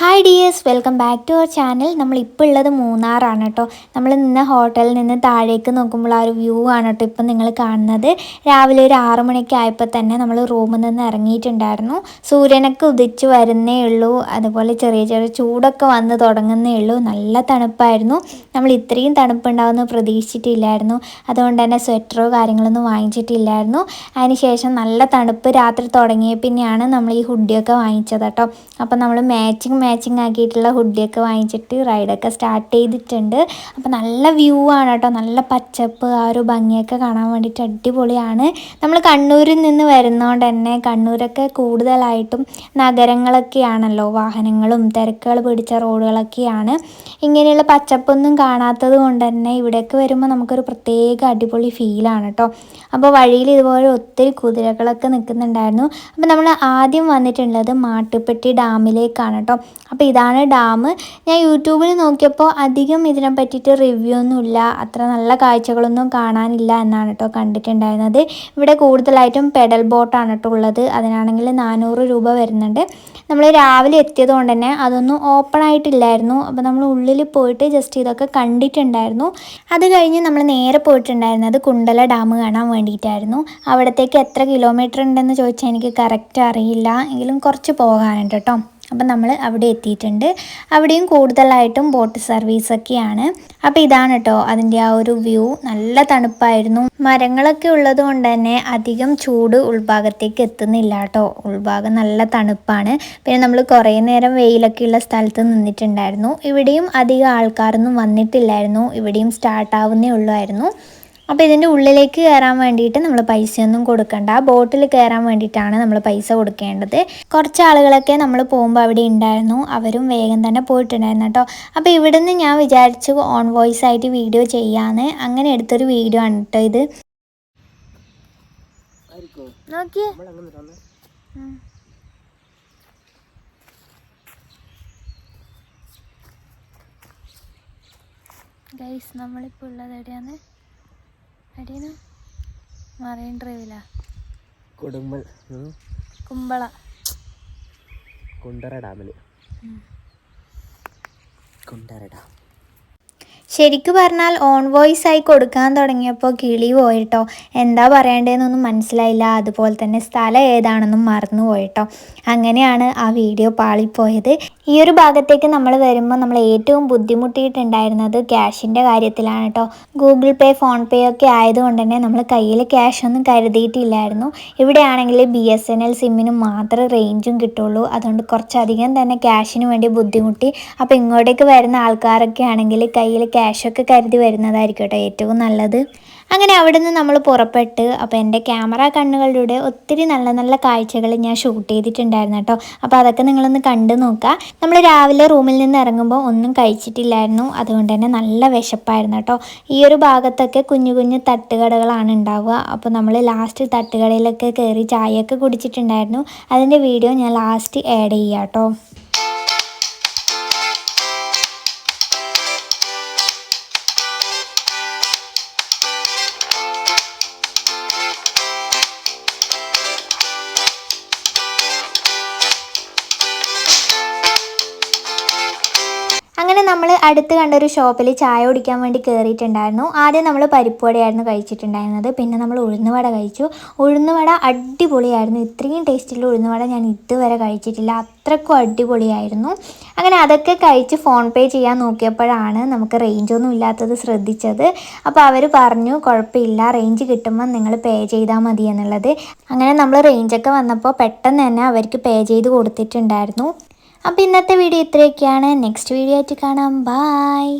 Hi dears welcome back to our channel നമ്മളിപ്പോൾ ഉള്ളത് മൂന്നാറാണ് കേട്ടോ. നമ്മൾ നിന്ന് ഹോട്ടലിൽ നിന്ന് താഴേക്ക് നോക്കുമ്പോൾ ആ ഒരു വ്യൂ ആണ് കേട്ടോ ഇപ്പം നിങ്ങൾ കാണുന്നത്. രാവിലെ ഒരു ആറു മണിക്ക് ആയപ്പോൾ തന്നെ നമ്മൾ റൂമിൽ നിന്ന് ഇറങ്ങിയിട്ടുണ്ടായിരുന്നു. സൂര്യനൊക്കെ ഉദിച്ച് വരുന്നേ ഉള്ളൂ. അതുപോലെ ചെറിയ ചെറിയ ചൂടൊക്കെ വന്ന് തുടങ്ങുന്നേ ഉള്ളൂ. നല്ല തണുപ്പായിരുന്നു. നമ്മൾ ഇത്രയും തണുപ്പുണ്ടാവുമെന്ന് പ്രതീക്ഷിച്ചിട്ടില്ലായിരുന്നു. അതുകൊണ്ട് തന്നെ സ്വെറ്ററോ കാര്യങ്ങളൊന്നും വാങ്ങിച്ചിട്ടില്ലായിരുന്നു. അതിനുശേഷം നല്ല തണുപ്പ് രാത്രി തുടങ്ങിയ പിന്നെയാണ് നമ്മൾ ഈ ഹുഡിയൊക്കെ വാങ്ങിച്ചത് കേട്ടോ. അപ്പം നമ്മൾ മാച്ചിങ് മാച്ചിങ് ആക്കിയിട്ടുള്ള ഹുഡിയൊക്കെ വാങ്ങിച്ചിട്ട് റൈഡൊക്കെ സ്റ്റാർട്ട് ചെയ്തിട്ടുണ്ട്. അപ്പോൾ നല്ല വ്യൂ ആണ് കേട്ടോ. നല്ല പച്ചപ്പ് ആ ഒരു ഭംഗിയൊക്കെ കാണാൻ വേണ്ടിയിട്ട് അടിപൊളിയാണ്. നമ്മൾ കണ്ണൂരിൽ നിന്ന് വരുന്നതുകൊണ്ട് തന്നെ കണ്ണൂരൊക്കെ കൂടുതലായിട്ടും നഗരങ്ങളൊക്കെയാണല്ലോ. വാഹനങ്ങളും തിരക്കുകൾ പിടിച്ച റോഡുകളൊക്കെയാണ്. ഇങ്ങനെയുള്ള പച്ചപ്പൊന്നും കാണാത്തത് കൊണ്ട് തന്നെ ഇവിടേക്ക് വരുമ്പോൾ നമുക്കൊരു പ്രത്യേക അടിപൊളി ഫീലാണ് കേട്ടോ. അപ്പോൾ വഴിയിൽ ഇതുപോലെ ഒത്തിരി കുതിരകളൊക്കെ നിൽക്കുന്നുണ്ടായിരുന്നു. അപ്പോൾ നമ്മൾ ആദ്യം വന്നിട്ടുള്ളത് മാട്ടുപ്പെട്ടി ഡാമിലേക്കാണ് കേട്ടോ. അപ്പോൾ ഇതാണ് ഡാം. ഞാൻ യൂട്യൂബിൽ നോക്കിയപ്പോൾ അധികം ഇതിനെ പറ്റിയിട്ട് റിവ്യൂ ഒന്നുമില്ല അത്ര നല്ല കാഴ്ചകളൊന്നും കാണാനില്ല എന്നാണ് കേട്ടോ കണ്ടിട്ടുണ്ടായിരുന്നത്. ഇവിടെ കൂടുതലായിട്ടും പെഡൽ ബോട്ടാണ് കേട്ടോ ഉള്ളത്. അതിനാണെങ്കിൽ നാനൂറ് രൂപ വരുന്നുണ്ട്. നമ്മൾ രാവിലെ എത്തിയത് കൊണ്ട് തന്നെ അതൊന്നും ഓപ്പൺ ആയിട്ടില്ലായിരുന്നു. അപ്പോൾ നമ്മൾ ഉള്ളിൽ പോയിട്ട് ജസ്റ്റ് ഇതൊക്കെ കണ്ടിട്ടുണ്ടായിരുന്നു. അത് കഴിഞ്ഞ് നമ്മൾ നേരെ പോയിട്ടുണ്ടായിരുന്നത് കുണ്ടല ഡാം കാണാൻ വേണ്ടിയിട്ടായിരുന്നു. അവിടത്തേക്ക് എത്ര കിലോമീറ്റർ ഉണ്ടെന്ന് ചോദിച്ചാൽ എനിക്ക് കറക്റ്റ് അറിയില്ല. എങ്കിലും കുറച്ച് പോകാനുണ്ട് കേട്ടോ അപ്പം നമ്മൾ അവിടെ എത്തിയിട്ടുണ്ട്. അവിടെയും കൂടുതലായിട്ടും ബോട്ട് സർവീസൊക്കെയാണ് അപ്പോൾ ഇതാണ് കേട്ടോ അതിന്റെ ആ ഒരു വ്യൂ നല്ല തണുപ്പായിരുന്നു. മരങ്ങളൊക്കെ ഉള്ളത് കൊണ്ട് തന്നെ അധികം ചൂട് ഉൾഭാഗത്തേക്ക് എത്തുന്നില്ല കേട്ടോ ഉൾഭാഗം നല്ല തണുപ്പാണ്. പിന്നെ നമ്മൾ കുറേ നേരം വെയിലൊക്കെ ഉള്ള സ്ഥലത്ത് നിന്നിട്ടുണ്ടായിരുന്നു. ഇവിടെയും അധികം ആൾക്കാരൊന്നും വന്നിട്ടില്ലായിരുന്നു. ഇവിടെയും സ്റ്റാർട്ടാവുന്നേ ഉള്ളായിരുന്നു. അപ്പോൾ ഇതിന്റെ ഉള്ളിലേക്ക് കയറാൻ വേണ്ടിയിട്ട് നമ്മൾ പൈസയൊന്നും കൊടുക്കണ്ട. ആ ബോട്ടിൽ കയറാൻ വേണ്ടിയിട്ടാണ് നമ്മൾ പൈസ കൊടുക്കേണ്ടത്. കുറച്ച് ആളുകളൊക്കെ നമ്മൾ പോകുമ്പോൾ അവിടെ ഉണ്ടായിരുന്നു അവരും വേഗം തന്നെ പോയിട്ടുണ്ടായിരുന്നു കേട്ടോ. അപ്പോൾ ഇവിടുന്ന് ഞാൻ വിചാരിച്ചു ഓൺ വോയിസ് ആയിട്ട് വീഡിയോ ചെയ്യാന്ന്. അങ്ങനെ എടുത്തൊരു വീഡിയോ ആണ് കേട്ടോ ഇത്. നോക്കിയേ. ഗൈസ് നമ്മളിപ്പോൾ ഉള്ളത് എവിടെയാണ് എവിടെയാണ് മറൈൻ ഡ്രൈവിലാ? കൊടുമ്പൾ. കുമ്പള. കുണ്ടറ ഡാമിൽ കുണ്ടറ ഡാം. ശരിക്കു പറഞ്ഞാൽ ഓൺ വോയിസ് ആയി കൊടുക്കാൻ തുടങ്ങിയപ്പോൾ കിളി പോയിട്ടോ. എന്താ പറയേണ്ടതെന്നൊന്നും മനസ്സിലായില്ല. അതുപോലെ തന്നെ സ്ഥലം ഏതാണെന്നും മറന്നു പോയിട്ടോ. അങ്ങനെയാണ് ആ വീഡിയോ പാളിപ്പോയത്. ഈ ഒരു ഭാഗത്തേക്ക് നമ്മൾ വരുമ്പോൾ നമ്മൾ ഏറ്റവും ബുദ്ധിമുട്ടിയിട്ടുണ്ടായിരുന്നത് ക്യാഷിന്റെ കാര്യത്തിലാണ് കേട്ടോ. ഗൂഗിൾ പേ ഫോൺ പേ ഒക്കെ ആയതുകൊണ്ട് തന്നെ നമ്മൾ കയ്യിൽ ക്യാഷ് ഒന്നും കരുതിയിട്ടില്ലായിരുന്നു. ഇവിടെയാണെങ്കിൽ ബി എസ് എൻ എൽ സിമ്മിന് മാത്രമേ റേഞ്ചും കിട്ടുള്ളൂ. അതുകൊണ്ട് കുറച്ചധികം തന്നെ ക്യാഷിന് വേണ്ടി ബുദ്ധിമുട്ടി. അപ്പോൾ ഇങ്ങോട്ടേക്ക് വരുന്ന ആൾക്കാരൊക്കെ ആണെങ്കിൽ കയ്യിൽ ക്യാഷൊക്കെ കരുതി വരുന്നതായിരിക്കും കേട്ടോ ഏറ്റവും നല്ലത്. അങ്ങനെ അവിടെ നിന്ന് നമ്മൾ പുറപ്പെട്ട് അപ്പോൾ എന്റെ ക്യാമറ കണ്ണുകളിലൂടെ ഒത്തിരി നല്ല നല്ല കാഴ്ചകൾ ഞാൻ ഷൂട്ട് ചെയ്തിട്ടുണ്ടായിരുന്നു കേട്ടോ. അപ്പോൾ അതൊക്കെ നിങ്ങളൊന്ന് കണ്ടു നോക്കുക നമ്മൾ രാവിലെ റൂമിൽ നിന്ന് ഇറങ്ങുമ്പോൾ ഒന്നും കഴിച്ചിട്ടില്ലായിരുന്നു. അതുകൊണ്ട് തന്നെ നല്ല വിശപ്പായിരുന്നു കേട്ടോ. ഈ ഒരു ഭാഗത്തൊക്കെ കുഞ്ഞു കുഞ്ഞു തട്ടുകടകളാണ് ഉണ്ടാവുക. അപ്പോൾ നമ്മൾ ലാസ്റ്റ് തട്ടുകടയിലൊക്കെ കയറി ചായയൊക്കെ കുടിച്ചിട്ടുണ്ടായിരുന്നു. അതിന്റെ വീഡിയോ ഞാൻ ലാസ്റ്റ് ആഡ് ചെയ്യാം കേട്ടോ. അങ്ങനെ നമ്മൾ അടുത്ത് കണ്ടൊരു ഷോപ്പിൽ ചായ കുടിക്കാൻ വേണ്ടി കയറിയിട്ടുണ്ടായിരുന്നു ആദ്യം നമ്മൾ പരിപ്പുവടയായിരുന്നു കഴിച്ചിട്ടുണ്ടായിരുന്നത്. പിന്നെ നമ്മൾ ഉഴുന്നുവട കഴിച്ചു. ഉഴുന്നുവട അടിപൊളിയായിരുന്നു. ഇത്രയും ടേസ്റ്റുള്ള ഉഴുന്നുവട ഞാൻ ഇതുവരെ കഴിച്ചിട്ടില്ല. അത്രക്കും അടിപൊളിയായിരുന്നു. അങ്ങനെ അതൊക്കെ കഴിച്ച് ഫോൺ പേ ചെയ്യാൻ നോക്കിയപ്പോഴാണ് നമുക്ക് റേഞ്ചൊന്നും ഇല്ലാത്തത് ശ്രദ്ധിച്ചത്. അപ്പോൾ അവർ പറഞ്ഞു കുഴപ്പമില്ല. റേഞ്ച് കിട്ടുമ്പോൾ നിങ്ങൾ പേ ചെയ്താൽ മതി എന്നുള്ളത്. അങ്ങനെ നമ്മൾ റേഞ്ചൊക്കെ വന്നപ്പോൾ പെട്ടെന്ന് തന്നെ അവർക്ക് പേ ചെയ്ത് കൊടുത്തിട്ടുണ്ടായിരുന്നു. അപ്പോൾ ഇന്നത്തെ വീഡിയോ ഇത്രയൊക്കെയാണ്. നെക്സ്റ്റ് വീഡിയോ ആയിട്ട് കാണാം. ബായ്